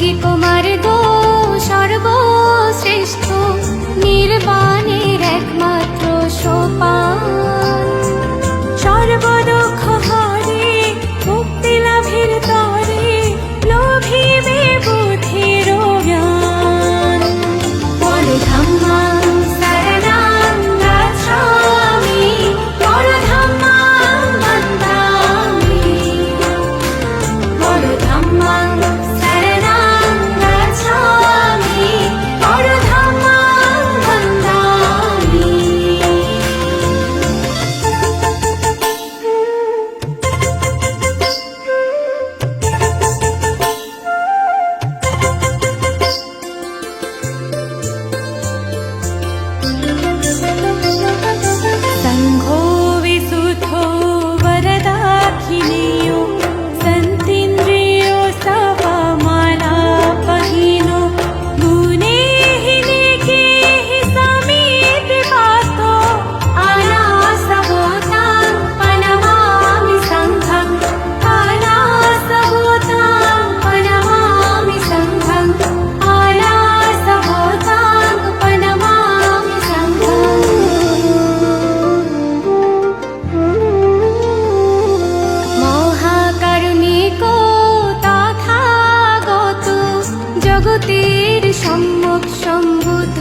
tangi জগতের সম্যক সম্বুধ